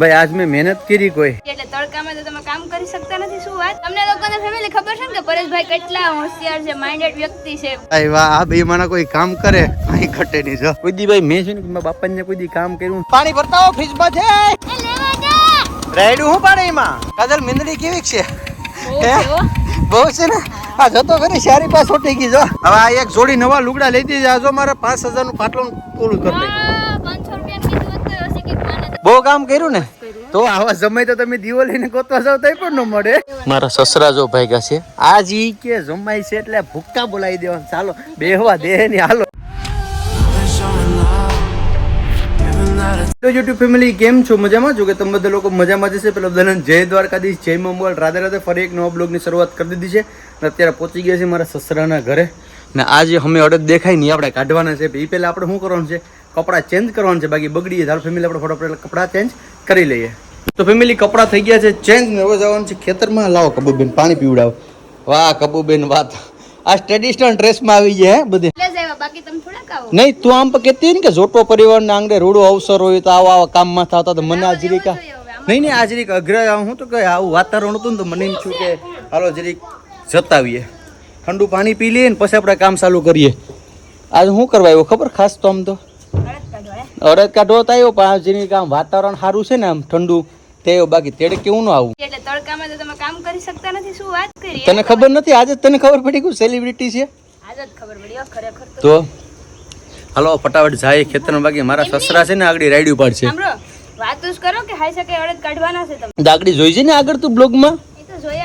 ભાઈ આજ મેં મહેનત કરી કોઈ. એટલે તડકામાં તો તમે કામ કરી શકતા નથી શું વાત? તમને લોકોને ફેમિલી ખબર છે ને કે પરેશભાઈ કેટલા હોશિયાર છે માઇન્ડેડ વ્યક્તિ છે. ભાઈ વાહ આ બે માણા કોઈ કામ કરે? અહીં ઘટે નહીં જો. કોઈ દી ભાઈ મેં છે ને મારા બાપાને કોઈ દી કામ કર્યું. પાણી ભરતા હો ફ્રીજમાં છે રેડું હું પાડે એમાં કાજલ મિંદડી કેવી છે? બહુ છે ને? આ જતો ખરી સારી પાસે ઉઠી ગઈ જો. હવે આ એક જોડી નવા લુગડા લઈ દીધા જો મારા પાંચ હજારનું પાટલું પૂરું કરી દે બહુ કામ કર્યું ને? તો આવા સમય તો તમે દીવો લઈને ગોતવા જાવ તો પણ ન મળે. મારા સસરા જો ભાગ્યા છે. આજ ઈ કે જમાઈ છે એટલે ભૂક્કા બોલાવી દેવા ચાલો બેહવા દે ને હાલો. તો યુટ્યુબ ફેમિલી કેમ છો? મજામાં? જો કે તમે બધા લોકો મજામાં જશે પેલા બધાને જય દ્વારકાધીશ જય મંગળ રાધે રાધે ફરી એક નવા બ્લોગની શરૂઆત કરી દીધી છે. અને અત્યારે પહોંચી ગયા છે મારા સસરાના ઘરે. ને આજે અમે અડદ દેખાય નહીં આપણે કાઢવાના છે. એ પહેલાં આપણે શું કરવાનું છે? કપડાં ચેન્જ કરવાનું છે. બાકી બગડીએ ધારો ફેમિલી આપણે ફટાફટ કપડાં ચેન્જ કરી લઈએ. તો ફેમિલી કપડાં થઈ ગયા છે ચેન્જ ને હવે જવાનું છે ખેતરમાં. લાવો કબૂબેન પાણી પીવડાવો. વાહ કબૂબેન વાત. આ ટ્રેડિશનલ ડ્રેસમાં આવી હે બધી. નહીં તું આમ તો કહેતી ને કે જોટો પરિવાર ના આંગણે રૂડો અવસર હોય તો આવા આવા કામમાં થતા તો મને આ જરીકા નહીં નહીં આ જરીક અઘરા હું તો કે આવું વાતાવરણ હતું ને તો મને એમ છું કે હાલો જરીક જતાવીએ. ઠંડુ પાણી પી લઈએ ને પછી આપણે કામ ચાલુ કરીએ. આજે શું કરવા આવ્યો ખબર? ખાસ તો આમ તો. અડદ તો આવ્યો પણ આ જરીક આમ વાતાવરણ સારું છે ને આમ ઠંડુ તે બાકી તેડે કેવું ન આવું. એટલે તડકામાં તો તમે કામ કરી શકતા નથી શું વાત કરી? તને ખબર નથી? આજે જ તને ખબર પડી કે સેલિબ્રિટી છે? આજે જ ખબર પડી ખરેખર તો. હાલો ફટાફટ જાય ખેતરમાં બાકી મારા સસરા છે ને આગળ રાઈડ ઉપાડશે. સાંભળો વાતો કરો કે હાઈ શકે અડદ કાઢવાના છે તમે. દાગડી જોઈ છે ને આગળ તું બ્લોગમાં?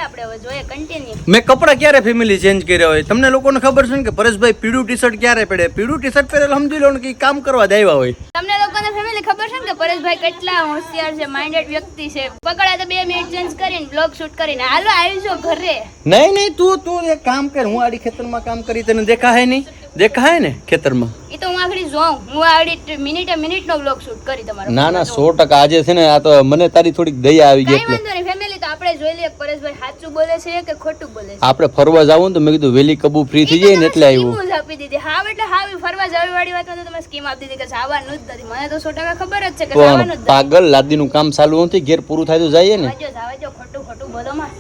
આપણે હવે જોઈએ કન્ટિન્યુ મેં કપડા ક્યારે ફેમિલી ચેન્જ કર્યા હોય? તમને લોકોને ખબર છે ને કે પરેશભાઈ પીળું ટી શર્ટ ક્યારે પડે પીળું ટી શર્ટ પહેરેલ સમજી લો ને કે કામ કરવા જ આવ્યા હોય. તમને લોકોને ફેમિલી ખબર છે ને કે પરેશભાઈ કેટલા હોશિયાર છે માઇન્ડેડ વ્યક્તિ છે. પકડા તો બે મિનિટ ચેન્જ કરીને બ્લોગ શૂટ કરીને હાલો આવજો ઘરે. નહીં નહીં તું તું એક કામ કર હું આડી ખેતરમાં કામ કરી તને દેખાય નહીં. દેખાય ને ખેતરમાં? એ તો હું આગળ જોઉં. હું આગળ મિનિટે મિનિટનો બ્લોગ શૂટ કરી તમારો. ના ના 100% આજે છે ને આ તો મને તારી થોડીક દયા આવી ગઈ એટલે. ફેમિલી તો આપણે જોઈ લઈએ પરેશભાઈ સાચું બોલે છે કે ખોટું બોલે છે? આપણે ફરવા જાવું તો મેં કીધું વેલી કબુ ફ્રી થઈ જાય ને એટલે આવ્યું. સ્કીમ આપી દીધી. હા એટલે હા ફરવા જવી વાળી વાત તો તમે સ્કીમ આપી દીધી કે જવાનું જ નથી. મને તો સો ટકા ખબર જ છે કે જવાનું જ પાગલ લાદીનું કામ ચાલુ નથી ઘેર પૂરું થાય તો જઈએ ને. જાવાજો જાવાજો ખોટું ખોટું બોલો માં.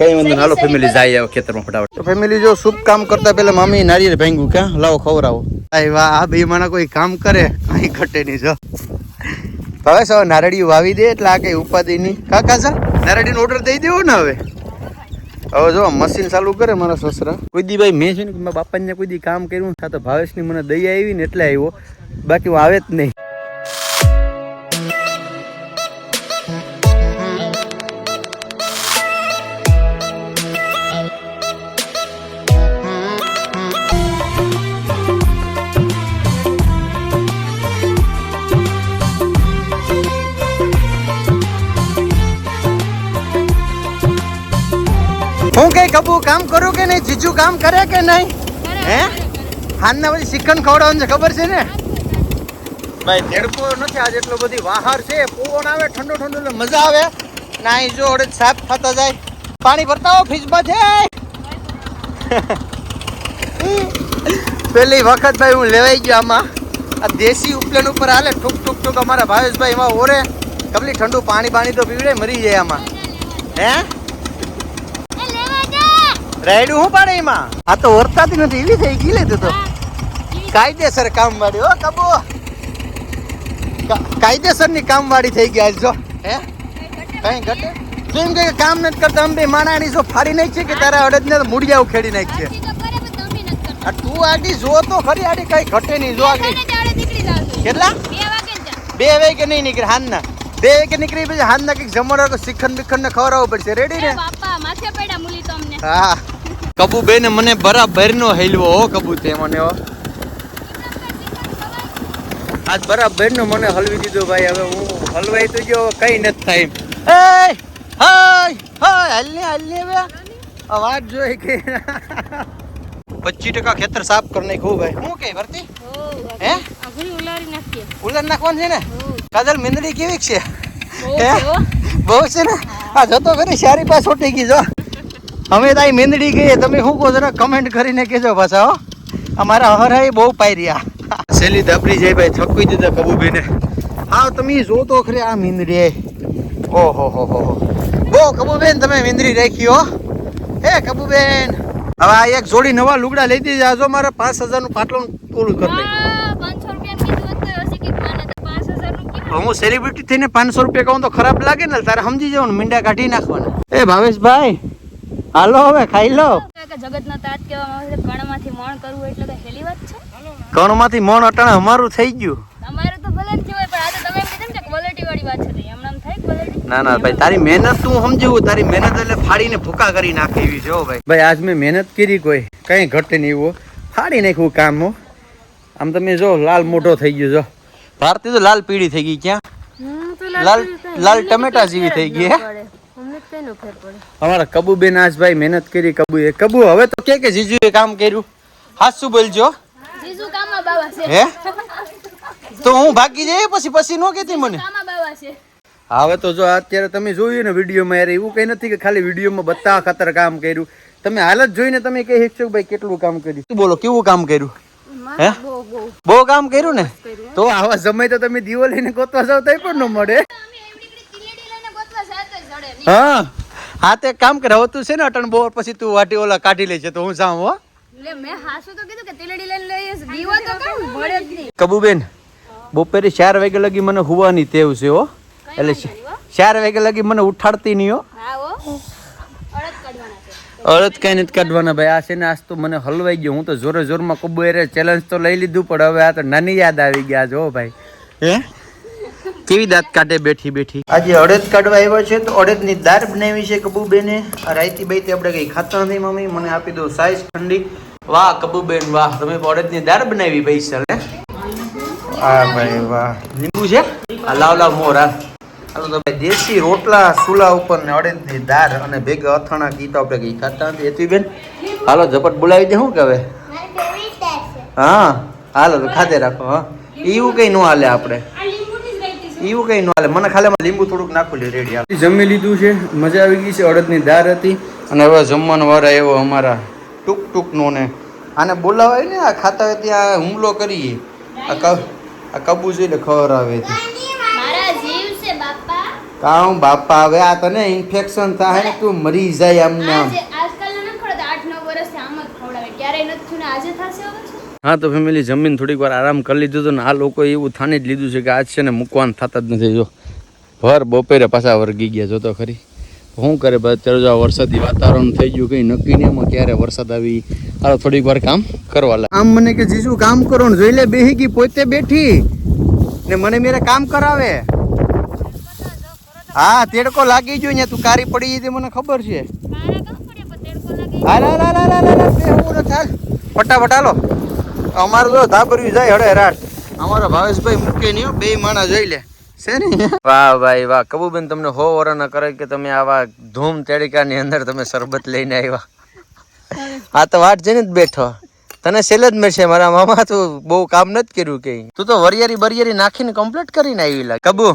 કઈ વાંધો હાલો ફેમિલી જાય આવો ખેતરમાં ફટાફટ. તો ફેમિલી જો શુભ કામ કરતા પહેલા મામી નારિયેળ ભાંગ્યું ક્યાં? લાવો ખવડાવો. આય વાહ આ બે માણા કોઈ કામ કરે? કઈ ઘટે નહીં જો. હવે સૌ નારળિયું વાવી દે એટલે આ કઈ ઉપાધિ નહીં. કાકા સા નારળીનો ઓર્ડર દઈ દેવો ને હવે? હવે જો મશીન ચાલુ કરે મારા સસરા. કોઈ દી ભાઈ મેં છે ને મારા બાપાને કોઈ દી કામ કર્યું થા તો ભાવેશની મને દયા આવી ને એટલે આવ્યો. બાકી હું આવે જ નહીં. કે નહીં? જીજુ કામ કરે કે નહીં? હે? હાલના પછી શિખંડ ખવડાવવાનું છે ખબર છે ને? ભાઈ તેડકો નથી આજે એટલો બધી વાહાર છે. પવન આવે ઠંડો ઠંડો એટલે મજા આવે. ના અહીં જો અડદ સાફ થતા જાય. પાણી ભરતા હો ફ્રીજમાં છે. પેલી વખત ભાઈ હું લેવાઈ ગયો આમાં. આ દેશી ઉપલેન ઉપર હાલે ઠુક ઠુક ઠુક અમારા ભાવેશભાઈ એમાં ઓરે. કબલી ઠંડુ પાણી પાણી તો પીવડે મરી જાય આમાં. હે? રાયડું હું પાડે એમાં? આ તો વર્તાતી નથી એવી થઈ ગઈ લીધું તો. કાયદેસર કામ વાળી હો કબો. કાયદેસરની કામ વાળી થઈ આજ જો હે? કઈ ઘટે? તું કે કામ નથી કરતા અમે માણાની જો ફાડી નાખી છે કે તારા અડદ ને મૂડિયા ઉખેડી નાખી છે. આ તું આડી જો તો ખરી આડી કઈ ઘટે નહીં જો આગળ. કેટલા? બે વાગે નહીં નીકળે હાનના બે વાગે નીકળી પછી હાનના કંઈક જમણ શિખંડ બિખંડ ને ખવડાવવું પડશે. રેડી ને? હા. કબુ બેને મને બરાબર નો હેલવો હો કબુ તે મને હો. આજ બરાબર નો મને હલવી દીધો ભાઈ હવે હું હલવાઈ તો ગયો કઈ નથી થાય એમ. એ હાય હાય હલને હલને બે અવાજ જોઈ કે. પચીસ ટકા ખેતર સાફ કરી નાખ્યું ભાઈ. હું કે ભરતી હે ઉલર નાખવાનું છે ને? કાજલ મિંદડી કેવી છે? હે. બહુ છે ને? આ જતો કરી સારી પાસ છોટી ગઈ જો. અમે તાઈ મીંદડી ગઈએ તમે શું કહો જરા કમેન્ટ કરીને કહેજો પાછા હો. અમારા હરાય બહુ પાયર્યા. સેલી ધબરી જાય ભાઈ થકવી દીધા કબૂબીને હા તમે જો તો ખરે આ મીંદડી. ઓહો હો હો હો. બહુ કબુબેન તમે વિંદરી રાખી હો. હે કબુબેન. હવે આ એક જોડી નવા લુગડા લઈ દીધી. આજો મારે પાંચ હજારનું પાટલું પૂરું કરી કીધું હું સેલિબ્રિટી થઈને પાંચસો રૂપિયા કહું તો ખરાબ લાગે ને તારે સમજી જવાનું મીંડા કાઢી નાખવાના. એ ભાવેશભાઈ હાલો હવે ખાઈ લો. જગતનો તાત કહેવામાં આવે છે કણમાંથી મોણ કરવું એટલે હેલી વાત છે? કણમાંથી મણ અટાણે અમારું થઈ ગયું. તમારું તો ભલે જ કહેવાય પણ આ તો તમે એમ કીધું ને ક્વોલિટી વાળી વાત છે એમ નામ થાય ક્વોલિટી ના ના ભાઈ તારી મહેનત તું સમજવું તારી મહેનત એટલે ફાડીને ભૂકા કરી નાખે એવી જો ભાઈ. ભાઈ આજ મેં મહેનત કરી કોઈ કઈ ઘટે નહીં એવું ફાડી નાખ્યું કામ હો. આમ તમે જો લાલ મોટો થઈ ગયો જો. ભારતી તો લાલ પીળી થઈ ગઈ ક્યાં? લાલ લાલ ટમેટા જેવી થઈ ગઈ હે? અમારા કબુબેન આજ ભાઈ મહેનત કરી કબુ એ કબુ હવે તો કે કે જીજુએ કામ કર્યું? હાસુ બોલજો. જીજુ કામમાં બાવા છે. હે? તો હું ભાગી જઈએ પછી પછી નો કેતી મને? કામમાં બાવા છે. હવે તો જો અત્યારે તમે જોયું ને વિડીયોમાં યાર એવું કઈ નથી કે ખાલી વિડીયોમાં બતાવવા ખાતર કામ કર્યું. તમે હાલત જોઈને તમે કહી શકશો ભાઈ કેટલું કામ કર્યું. શું બોલો કેવું કામ કર્યું? હે? બહુ કામ કર્યું ને? તો આવા સમય તો તમે દીવો લઈને ગોતવા જાવ તો પણ ન મળે. હા. હા તે કામ કરે હવે તું છે ને અટણ બોર પછી તું વાટી ઓલા કાઢી લેજે તો હું જાઉં હો. એટલે મેં હાસુ તો કીધું કે તિલડી લઈને લઈએ છે. દીવો તો કામ મળે જ નહીં. કબુબેન બપોરે ચાર વાગે લગી મને હુવાની તેવ છે હો. એટલે ચાર વાગે લગી મને ઉઠાડતી નહીં હો. અડદ કાઢવાના કઈ નથી કાઢવાના ભાઈ. આ છે ને આજ તો મને હલવાઈ ગયો. હું તો જોરે જોરમાં કબુ એરે ચેલેન્જ તો લઈ લીધું પણ હવે આ તો નાની યાદ આવી ગયા જો ભાઈ. હે? કેવી દાંત કાઢે બેઠી બેઠી? આજે અડદ કાઢવા આવ્યા છે તો અડદની દાળ બનાવી છે કબુબેને. આ રાયતી બાયતી આપણે કઈ ખાતા નથી મમ્મી. મને આપી દો સાઈઝ ઠંડી. વાહ કબુબેન વાહ. તમે અડદની દાળ બનાવી પૈસા લે હા? ભાઈ વાહ. લીંબુ છે? આ લાવ લાવ મોર હાલ તો ભાઈ દેશી રોટલા સુલા ઉપર ને અડદની દાળ અને ભેગા અથાણા કીતો આપણે કઈ ખાતા નથી. એથી બેન હાલો ઝપટ બોલાવી દે શું કહે હા હાલો તો ખાધે રાખો હા. એવું કઈ ન હાલે આપણે. એવું કઈ ન હાલે. મને ખાલી લીંબુ થોડુંક નાખું રેડી જમી લીધું છે મજા આવી ગઈ છે અડદની દાળ હતી. અને હવે જમવાનો વાર આવ્યો અમારા ટૂંક ટૂંકનો ને આને બોલાવાય ને આ ખાતા હોય ત્યાં હુમલો કરીએ. આ ક આ કબૂ જોઈને ખબર આવે છે. મારા બાપા. હવે આ તને ઇન્ફેક્શન થાય ને તું મરી જાય આમને આમ આજે આજકાલ ના ખડો આઠ નવ વર્ષથી આમ જ ખવડાવે ક્યારેય નથી થયું ને આજે થશે હવે છે હા તો ફેમિલી જમીન થોડીક વાર આરામ કરી લીધું હતો ને આ લોકો એવું થાની જ લીધું છે કે આજ છે ને મૂકવાનું થતા જ નથી. જો ભર બપોરે પાછા વર્ગી ગયા જોતો ખરી. શું કરે ભાઈ અત્યારે જો આ વરસાદી વાતાવરણ થઈ ગયું કઈ નક્કી નહીં એમાં ક્યારે વરસાદ આવી? હાલો થોડીક વાર કામ કરવા લાગ. આમ મને કે જીજુ કામ કરો ને જોઈ લે બેહી ગઈ પોતે બેઠી. ને મને મેરે કામ કરાવે. હા તેડકો લાગી ગયો ને તું કારી પડી ગઈ તે મને ખબર છે. ફટાફટ હાલો. અમારું તો ધાબર્યું જાય હડે રાત અમારા ભાવેશભાઈ મૂકે નહીં બે માણા જોઈ લે. છે ને વાહ ભાઈ વાહ. કબુબેન તમને હો વરના કરે કે તમે આવા ધૂમ તેડિકાની અંદર તમે શરબત લઈને આવ્યા? આ તો વાટ જઈને જ બેઠો. તને સેલ જ મળશે. મારા મામા તું બહુ કામ નથી કર્યું કે. તું તો વરિયારી બરિયારી નાખીને કમ્પ્લીટ કરીને આવી લાગ કબુ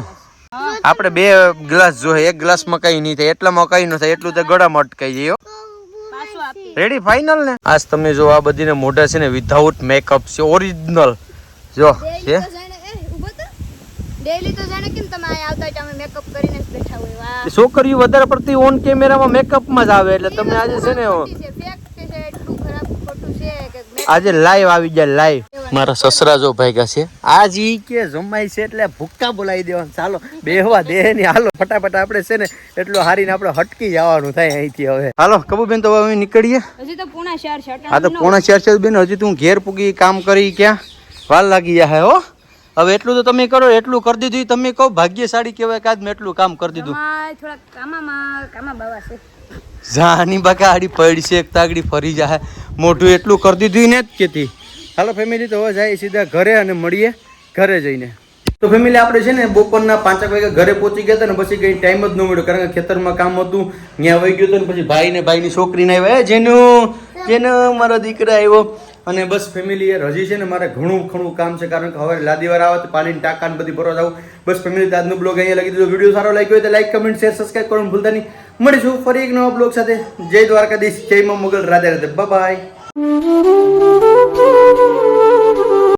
આપણે બે ગ્લાસ જોઈએ. એક ગ્લાસમાં કઈ નહીં થાય. એટલામાં કઈ ન થાય. એટલું તો ગળામાં અટકાઈ જાય રેડી ફાઇનલ ને? આજ તમે જો આ બધીને મોઢા છે ને વિધાઉટ મેકઅપ છે ઓરિજિનલ જો છે? ડેલી તો જાણે કેમ તમે અહીંયા આવતા તમે મેકઅપ કરીને જ બેઠા હોય વાહ. છોકરીઓ વધારે પડતી ઓન કેમેરામાં મેકઅપમાં જ આવે એટલે તમે આજે છે ને આજે લાઈવ આવી જાય લાઈવ મારા સસરા જો ભાગ્યા છે. આજ ઈ કે જમાય છે એટલે ભૂક્કા બોલાવી દેવાનું. ચાલો બેહવા દે ની હાલો ફટાફટ આપણે છે ને એટલું હારીને આપણે હટકી જવાનું થાય અહીંથી હવે. હાલો કબુબેન તો હવે અમે નીકળીએ. હજી તો પૂણા શહેર છે આ તો પોણા ચાર ચાર બેન હજી તું ઘેર પૂગી કામ કરી ક્યાં? વાર લાગી જાય હો હવે એટલું તો તમે કરો એટલું કરી દીધું તમે કહો ભાગ્યશાળી કહેવાય કાદ મેં એટલું કામ કરી દીધું. થોડા કામામાં કામા બાવા છે. જાની બાકા આડી પડી છે એક તાગડી ફરી જાય મોઢું એટલું કરી દીધું ને જ કેતી. હાલો ફેમિલી, તો હવે જાય સીધા ઘરે અને મળીએ ઘરે જઈને. તો ફેમિલી, આપણે છે ને બપોરના પાંચેક વાગે ઘરે પહોંચી ગયા હતા ને પછી કઈ ટાઈમ જ ન મળ્યો, કારણ કે ખેતરમાં કામ હતું, ત્યાં વહી ગયું હતું ને પછી ભાઈ ને ભાઈની છોકરીને આવ્યા, "એ જેનું જેનું મારો દીકરા આવ્યો. અને બસ ફેમિલી યાર હજી છે ને, મારે ઘણું ઘણું કામ છે, કારણ કે હવે લાદીવાર આવે તો પાણીની ટાંકા ને બધી ભરવા જાવ બસ ફેમિલી આજનો બ્લોગ અહીંયા લગી દીધો. વીડિયો સારો લાગ્યો હોય તો લાઈક કમેન્ટ શેર સબસ્ક્રાઈબ કરવાનું ભૂલતા નહીં. મળીશું ફરી એક નવા બ્લોગ સાથે. જય દ્વારકાધીશ, જય મા Mogal, Radhe Radhe. Bye Thank you.